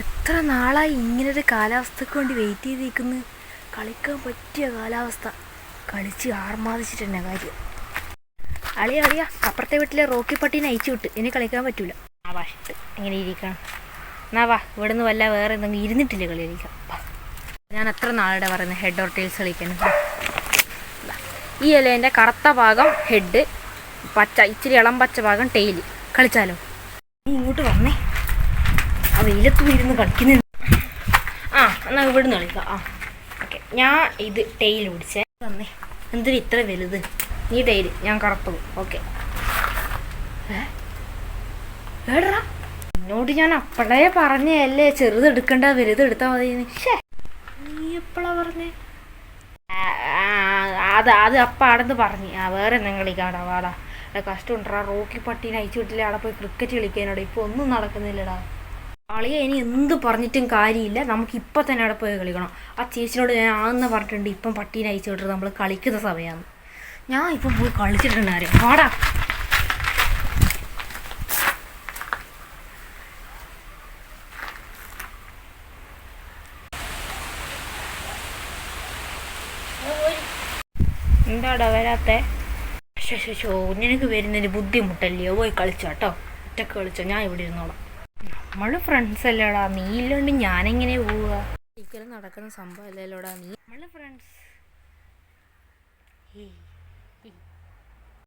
എത്ര നാളായി ഇങ്ങനൊരു കാലാവസ്ഥക്ക് വേണ്ടി വെയിറ്റ് ചെയ്തിരിക്കുന്നു? കളിക്കാൻ പറ്റിയ കാലാവസ്ഥ. കളിച്ച് ആർമാദിച്ചിട്ട് തന്നെ കാര്യം. അളിയ അളിയ അപ്പുറത്തെ വീട്ടിലെ റോക്കി പട്ടീനെ അയച്ചു വിട്ട്. ഇനി കളിക്കാൻ പറ്റൂല. ആ ഇങ്ങനെ ഇരിക്കണം. എന്നാ വാ ഇവിടുന്ന് വല്ല വേറെ എന്തെങ്കിലും ഇരുന്നിട്ടില്ല കളി കളിക്കാം ഞാൻ എത്ര നാളുടെ പറയുന്നത് ഹെഡ് ഓർ ടെയിൽസ് കളിക്കാൻ. ഈ ഇലേന്റെ കറുത്ത ഭാഗം ഹെഡ് പച്ച ഇച്ചിരി ഇളം പച്ച ഭാഗം ടെയിൽ കളിച്ചാലോ? നീ ഇങ്ങോട്ട് വന്നേ. വെയിലത്ത് വീരുന്ന കളിക്കുന്നു ആ എന്നാ നിന്ന് കളിക്കാം. ആ ഓക്കെ. ഞാൻ ഇത് ടെയിൽ പിടിച്ചേ. തന്നെ എന്തിനാ ഇത്ര വലുത്? നീ ടെയിൽ ഞാൻ കറുത്തത് ഓക്കെ. ഏടാ എന്നോട് ഞാൻ അപ്പോഴേ പറഞ്ഞല്ലേ ചെറുതെടുക്കണ്ട വലുതെടുത്താൽ മതി ശ്ശേ. നീ എപ്പോഴാ പറഞ്ഞേ? അത് അത് അപ്പം ആടെന്ന് പറഞ്ഞു. ആ വേറെ എന്തെങ്കിലും കളിക്കാടാ വാടാ. കഷ്ടമുണ്ടാ റോക്കി പട്ടീനെ അയച്ചു വിട്ടില്ല? അവിടെ പോയി ക്രിക്കറ്റ് കളിക്കാനോടാ. ഇപ്പോൾ ഒന്നും നടക്കുന്നില്ലടാ. കളിയെ ഇനി എന്ത് പറഞ്ഞിട്ടും കാര്യമില്ല. നമുക്ക് ഇപ്പം തന്നെ അവിടെ പോയി കളിക്കണം. ആ ചേച്ചിനോട് ഞാൻ ആന്ന് പറഞ്ഞിട്ടുണ്ട് ഇപ്പം പട്ടീനെ അയച്ചു വിട്ടിട്ട് നമ്മൾ കളിക്കുന്ന സമയമാണ്. ഞാൻ ഇപ്പം പോയി കളിച്ചിട്ടുണ്ട് വാടാ. എന്താടാ വരാത്തെ? ശോ നിനക്ക് വരുന്നതിന് ബുദ്ധിമുട്ടല്ലയോ പോയി കളിച്ചോ കേട്ടോ. ഒറ്റയ്ക്ക് കളിച്ചോ? ഞാൻ ഇവിടെ ഇരുന്നോളാം. നമ്മൾ ഫ്രണ്ട്സ് അല്ലേടാ. നീ ഇല്ലാണ്ട് ഞാനെങ്ങനെ പോവുക ഒരിക്കലും നടക്കുന്ന സംഭവം അല്ലല്ലോടാ നീ? നമ്മൾ ഫ്രണ്ട്സ്